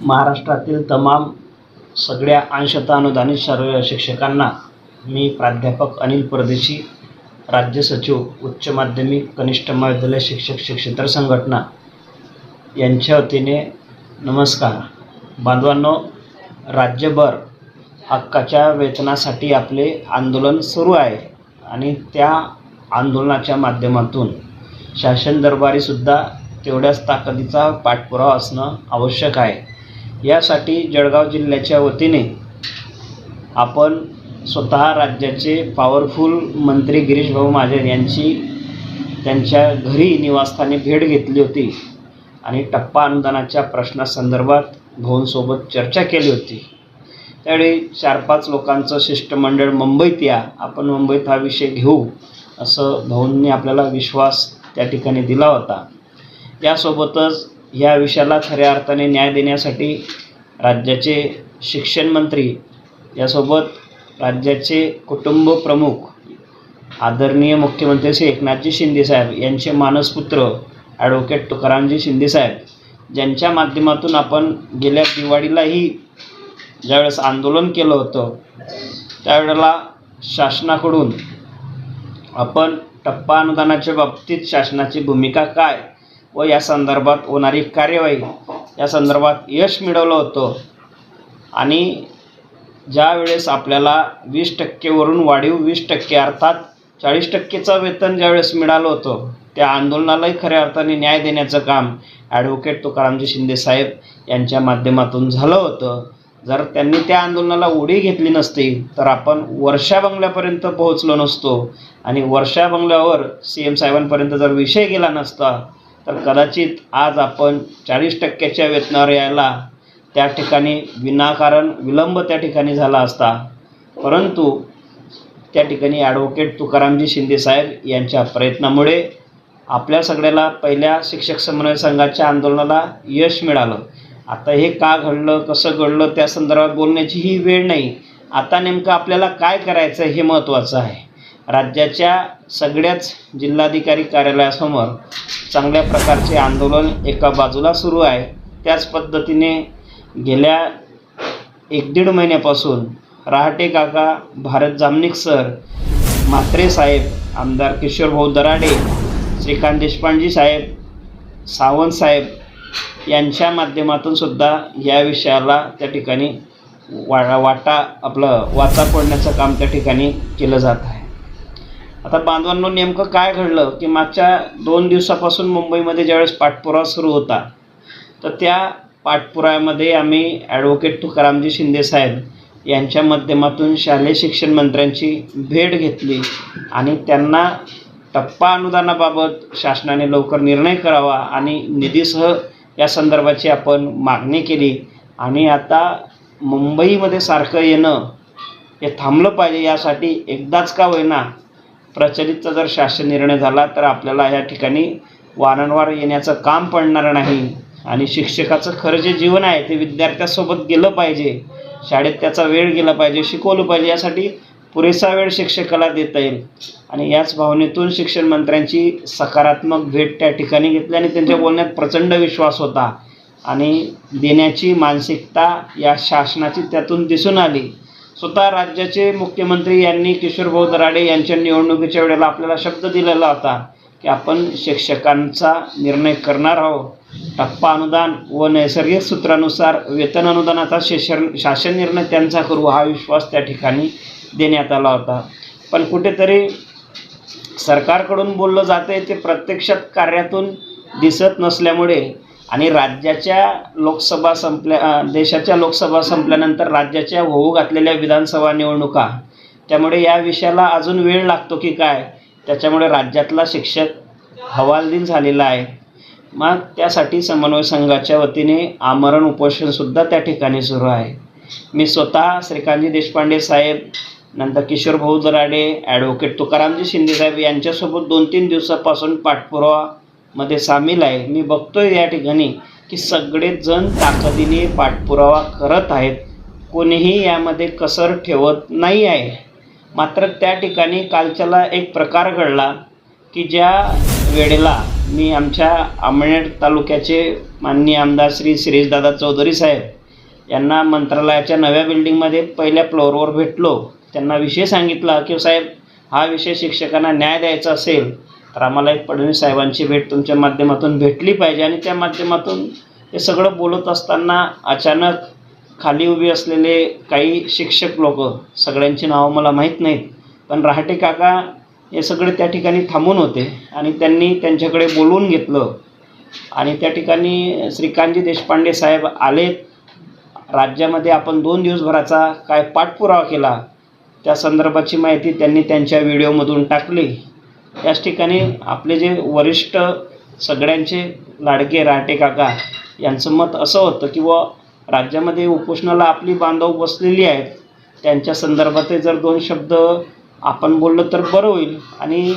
महाराष्ट्रातील तमाम सगळ्या अंशतः अनुदानित सर्व शिक्षकांना मी प्राध्यापक अनिल परदेशी राज्य सचिव उच्च माध्यमिक कनिष्ठ महाविद्यालय शिक्षक शिक्षेतर संघटना यांच्या वतीने नमस्कार. बांधवांनो राज्यभर हक्काच्या वेतनासाठी आपले आंदोलन सुरू आहे आणि त्या आंदोलनाच्या माध्यमातून शासन दरबारीसुद्धा तेवढ्याच ताकदीचा पाठपुरावा असणं आवश्यक आहे. यासाठी जळगाव जिल्ह्याच्या वतीने आपण स्वतः राज्याचे पॉवरफुल मंत्री गिरीश भाऊ महाजन यांची त्यांच्या घरी निवासस्थानी भेट घेतली होती आणि टप्पा अनुदानाच्या प्रश्नासंदर्भात भाऊंसोबत चर्चा केली होती. त्यावेळी चार पाच लोकांचं शिष्टमंडळ मुंबईत या आपण मुंबईत हा विषय घेऊ असं भाऊंनी आपल्याला विश्वास त्या ठिकाणी दिला होता. यासोबतच या विषयाला खऱ्या अर्थाने न्याय देण्यासाठी राज्याचे शिक्षण मंत्री यासोबत राज्याचे कुटुंब प्रमुख आदरणीय मुख्यमंत्री श्री एकनाथजी शिंदेसाहेब यांचे मानसपुत्र ॲडव्होकेट तुकारामजी शिंदेसाहेब ज्यांच्या माध्यमातून आपण गेल्या दिवाळीलाही ज्यावेळेस आंदोलन केलं होतं त्यावेळेला शासनाकडून आपण टप्पा अनुदानाच्या बाबतीत शासनाची भूमिका काय? व या संदर्भात होणारी कार्यवाही. या संदर्भात यश मिळवलं होतं. आणि ज्या वेळेस आपल्याला वीस टक्केवरून वाढीव वीस टक्के अर्थात चाळीस टक्केचं वेतन ज्यावेळेस मिळालं होतं त्या आंदोलनालाही खऱ्या अर्थाने न्याय देण्याचं काम ॲडव्होकेट तुकारामजी शिंदे साहेब यांच्या माध्यमातून झालं होतं. जर त्यांनी त्या आंदोलनाला उडी घेतली नसती तर आपण वर्षा बंगल्यापर्यंत पोहोचलो नसतो. आणि वर्षा बंगल्यावर सी एम साहेबांपर्यंत जर विषय गेला नसता तर कदाचित आज आपण चाळीस टक्क्याच्या वेतनावर यायला त्या ठिकाणी विनाकारण विलंब त्या ठिकाणी झाला असता. परंतु त्या ठिकाणी ॲडव्होकेट तुकारामजी शिंदे साहेब यांच्या प्रयत्नामुळे आपल्या सगळ्याला पहिल्या शिक्षक समन्वय संघाच्या आंदोलनाला यश मिळालं. आता हे का घडलं कसं घडलं त्या संदर्भात बोलण्याची ही वेळ नाही. आता नेमकं आपल्याला काय करायचं हे महत्त्वाचं आहे. राज्याच्या सगळ्याच जिल्हाधिकारी कार्यालयासमोर चांगल्या प्रकारचे आंदोलन एका बाजूला सुरू आहे. त्याच पद्धतीने गेल्या एक दीड महिन्यापासून रहाटे काका भारत जामनिक सर म्हात्रे साहेब आमदार किशोरभाऊ दराडे श्रीकांत देशपांडे साहेब सावंत साहेब यांच्या माध्यमातून सुद्धा या विषयाला त्या ठिकाणी वा वाटा आपलं वाचा फोडण्याचं काम त्या ठिकाणी केलं जात आहे. आता बांधवांनो नेमकं काय घडलं की मागच्या दोन दिवसापासून मुंबईमध्ये ज्यावेळेस पाठपुरावा सुरू होता तर त्या पाठपुराव्यामध्ये आम्ही ॲडव्होकेट तुकारामजी शिंदे साहेब यांच्या माध्यमातून शालेय शिक्षण मंत्र्यांची भेट घेतली आणि त्यांना टप्पा अनुदानाबाबत शासनाने लवकर निर्णय करावा आणि निधीसह या संदर्भाची आपण मागणी केली. आणि आता मुंबईमध्ये सारखं येणं हे थांबलं पाहिजे यासाठी एकदाच का होईना प्रचलितचा जर शासन निर्णय झाला तर आपल्याला या ठिकाणी वारंवार येण्याचं काम पडणार नाही. आणि शिक्षकाचं खरं जे जीवन आहे ते विद्यार्थ्यासोबत गेलं पाहिजे. शाळेत त्याचा वेळ गेला पाहिजे शिकवलं पाहिजे यासाठी पुरेसा वेळ शिक्षकाला देता येईल. आणि याच भावनेतून शिक्षण मंत्र्यांची सकारात्मक भेट त्या ठिकाणी घेतली आणि त्यांच्या बोलण्यात प्रचंड विश्वास होता. आणि देण्याची मानसिकता या शासनाची त्यातून दिसून आली. स्वतः राज्याचे मुख्यमंत्री यांनी किशोरभाऊ दराडे यांच्या निवडणुकीच्या वेळेला आपल्याला शब्द दिलेला होता की आपण शिक्षकांचा निर्णय करणार आहोत. टप्पा अनुदान व नैसर्गिक सूत्रानुसार वेतन अनुदानाचा शिक्षण शासन निर्णय त्यांचा करू हा विश्वास त्या ठिकाणी देण्यात आला होता. पण कुठेतरी सरकारकडून बोललं जातं आहे ते प्रत्यक्षात कार्यातून दिसत नसल्यामुळे आणि राज्याच्या लोकसभा संपल्या देशाच्या लोकसभा संपल्यानंतर राज्याच्या होऊ घातलेल्या विधानसभा निवडणुका त्यामुळे या विषयाला अजून वेळ लागतो की काय? त्याच्यामुळे राज्यातला शिक्षक हवालदिल झालेला आहे. मग त्यासाठी समन्वय संघाच्या वतीने आमरण उपोषणसुद्धा त्या ठिकाणी सुरू आहे. मी स्वतः श्रीकांतजी देशपांडे साहेब नंतर किशोर भाऊ दराडे ॲडव्होकेट तुकारामजी शिंदेसाहेब यांच्यासोबत दोन तीन दिवसापासून पाठपुरावा मध्ये सामील आहे. मी बघतोय या ठिकाणी की सगळेच जण ताकदीने पाठपुरावा करत आहेत. कोणीही यामध्ये कसर ठेवत नाही आहे. मात्र त्या ठिकाणी कालच्याला एक प्रकार घडला की ज्या वेळेला मी आमच्या अमळनेर तालुक्याचे माननीय आमदार श्री शिरीषदादा चौधरी साहेब यांना मंत्रालयाच्या नव्या बिल्डिंगमध्ये पहिल्या फ्लोअरवर भेटलो. त्यांना विषय सांगितला की साहेब हा विषय शिक्षकांना न्याय द्यायचा असेल तर आम्हाला एक फडणवीस साहेबांची भेट तुमच्या माध्यमातून भेटली पाहिजे आणि त्या माध्यमातून हे सगळं बोलत असताना अचानक खाली उभी असलेले काही शिक्षक लोक सगळ्यांची नावं मला माहीत नाहीत पण रहाटे काका हे सगळे त्या ठिकाणी थांबून होते आणि त्यांनी त्यांच्याकडे बोलवून घेतलं. आणि त्या ठिकाणी श्रीकांतजी देशपांडे साहेब आले राज्यामध्ये आपण दोन दिवसभराचा काय पाठपुरावा केला त्या संदर्भाची माहिती त्यांनी त्यांच्या व्हिडिओमधून टाकली. याच ठिकाणी आपले जे वरिष्ठ सगळ्यांचे लाडके राहटे काका यांचं मत असं होतं की व राज्यामध्ये उपोषणाला आपली बांधव बसलेली आहेत. त्यांच्या संदर्भात जर दोन शब्द आपण बोललो तर बरं होईल. आणि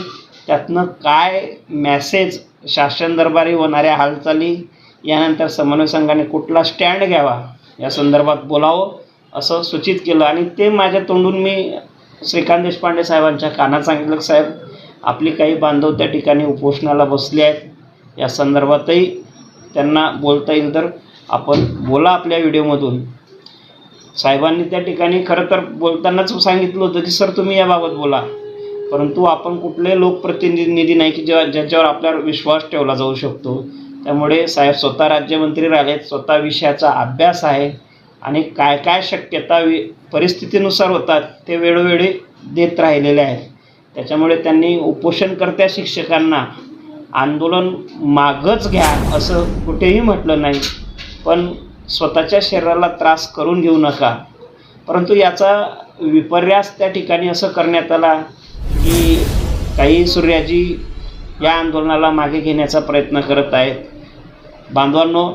त्यातनं काय मॅसेज शासन दरबारी होणाऱ्या हालचाली यानंतर समन्वय संघाने कुठला स्टँड घ्यावा या संदर्भात बोलावं असं सूचित केलं. आणि ते माझ्या तोंडून मी श्रीकांत देशपांडे साहेबांच्या कानात सांगितलं साहेब आपली काही बांधव त्या ठिकाणी उपोषणाला बसले आहेत. या संदर्भातही त्यांना बोलता येईल तर आपण बोला आपल्या व्हिडिओमधून. साहेबांनी त्या ठिकाणी खरं तर बोलतानाच सांगितलं होतं की सर तुम्ही याबाबत बोला. परंतु आपण कुठले लोकप्रतिनिधी नाही की ज्या ज्याच्यावर आपल्यावर विश्वास ठेवला जाऊ शकतो. त्यामुळे साहेब स्वतः राज्यमंत्री राहिलेत स्वतः विषयाचा अभ्यास आहे आणि काय काय शक्यता वि परिस्थितीनुसार होतात ते वेळोवेळी देत राहिलेले आहेत. त्याच्यामुळे त्यांनी उपोषणकर्त्या शिक्षकांना आंदोलन मागच घ्या असं कुठेही म्हटलं नाही. पण स्वतःच्या शरीराला त्रास करून घेऊ नका. परंतु याचा विपर्यास त्या ठिकाणी असं करण्यात आला की काही सूर्याजी या आंदोलनाला मागे घेण्याचा प्रयत्न करत आहेत. बांधवांनो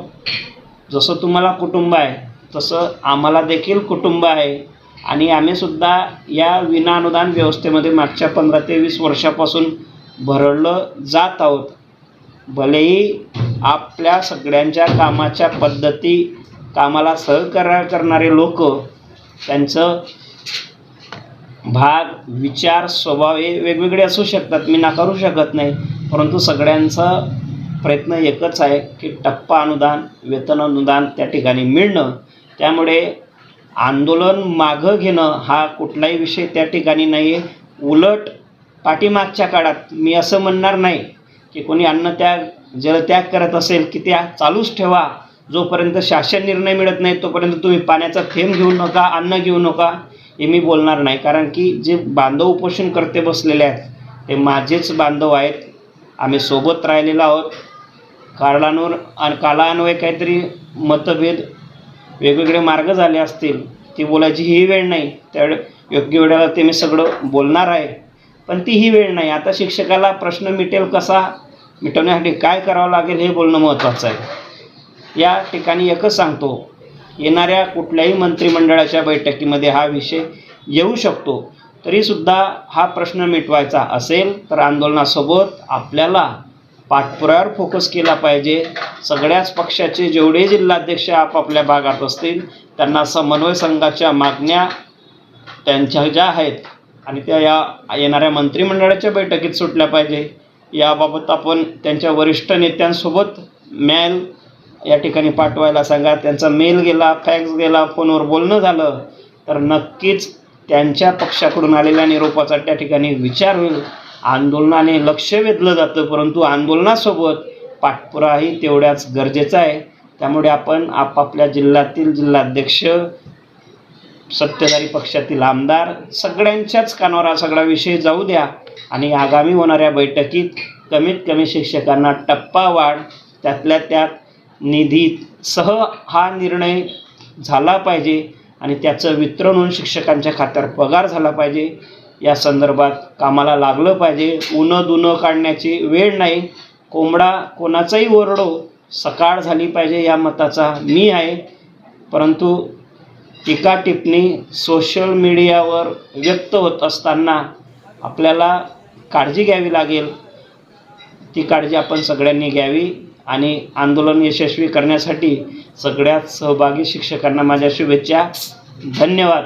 जसं तुम्हाला कुटुंब आहे तसं आम्हाला देखील कुटुंब आहे. आणि आम्हीसुद्धा या विनाअनुदान व्यवस्थेमध्ये मागच्या पंधरा ते वीस वर्षापासून भरडलं जात आहोत. भलेही आपल्या सगळ्यांच्या कामाच्या पद्धती कामाला सहकार्य करणारे लोक त्यांचं भाग विचार स्वभाव हे वेगवेगळे असू शकतात. मी नाकारू शकत नाही. परंतु सगळ्यांचा प्रयत्न एकच आहे की टप्पा अनुदान वेतन अनुदान त्या ठिकाणी मिळणं. त्यामुळे आंदोलन मागं घेणं हा कुठलाही विषय त्या ठिकाणी नाही आहे उलट पाठीमागच्या काळात मी असं म्हणणार नाही की कोणी अन्नत्याग जलत्याग करत असेल की त्या चालूच ठेवा. जोपर्यंत शासन निर्णय मिळत नाही तोपर्यंत तुम्ही पाण्याचा थेंब घेऊ नका अन्न घेऊ नका हे मी बोलणार नाही. कारण की जे बांधव उपोषण करते बसलेले आहेत ते माझेच बांधव आहेत. आम्ही सोबत राहिलेलो आहोत. कालानुर आणि काळान्वये काहीतरी मतभेद वेगवेगळे मार्ग झाले असतील ती बोलायची ही वेळ नाही. त्यावेळे योग्य वेळेला ते मी सगळं बोलणार आहे. पण ती ही वेळ नाही. आता शिक्षकाला प्रश्न मिटेल कसा? मिटवण्यासाठी काय करावं लागेल हे बोलणं महत्त्वाचं आहे. या ठिकाणी एकच सांगतो येणाऱ्या कुठल्याही मंत्रिमंडळाच्या बैठकीमध्ये हा विषय येऊ शकतो. तरीसुद्धा हा प्रश्न मिटवायचा असेल तर आंदोलनासोबत आपल्याला पाठपुरावर फोकस केला पाहिजे. सगळ्याच पक्षाचे जेवढे जिल्हाध्यक्ष आपापल्या भागात असतील त्यांना समन्वय संघाच्या मागण्या त्यांच्या ज्या आहेत आणि त्या या येणाऱ्या मंत्रिमंडळाच्या बैठकीत सुटल्या पाहिजे. याबाबत आपण त्यांच्या वरिष्ठ नेत्यांसोबत मेल या ठिकाणी पाठवायला सांगा. त्यांचा मेल गेला फॅक्स गेला फोनवर बोलणं झालं तर नक्कीच त्यांच्या पक्षाकडून आलेल्या निरोपाचा त्या ठिकाणी विचार होईल. आंदोलनाने लक्ष वेधलं जातं परंतु आंदोलनासोबत पाठपुराही तेवढ्याच गरजेचा आहे. त्यामुळे आपण आपापल्या जिल्ह्यातील जिल्हाध्यक्ष सत्तेधारी पक्षातील आमदार सगळ्यांच्याच कानावर हा सगळा विषय जाऊ द्या आणि आगामी होणाऱ्या बैठकीत कमीत कमी शिक्षकांना टप्पा वाढ त्यातल्या त्यात निधीसह हा निर्णय झाला पाहिजे आणि त्याचं वितरण होऊन शिक्षकांच्या खात्यावर पगार झाला पाहिजे. या संदर्भात कामाला लागलं पाहिजे. उनं दुनं काढण्याची वेळ नाही. कोंबडा कोणाचाही ओरडो सकाळ झाली पाहिजे या मताचा मी आहे. परंतु टीका टिप्पणी सोशल मीडियावर व्यक्त होत असताना आपल्याला काळजी घ्यावी लागेल. ती काळजी आपण सगळ्यांनी घ्यावी आणि आंदोलन यशस्वी करण्यासाठी सगळ्यात सहभागी शिक्षकांना माझ्या शुभेच्छा. धन्यवाद.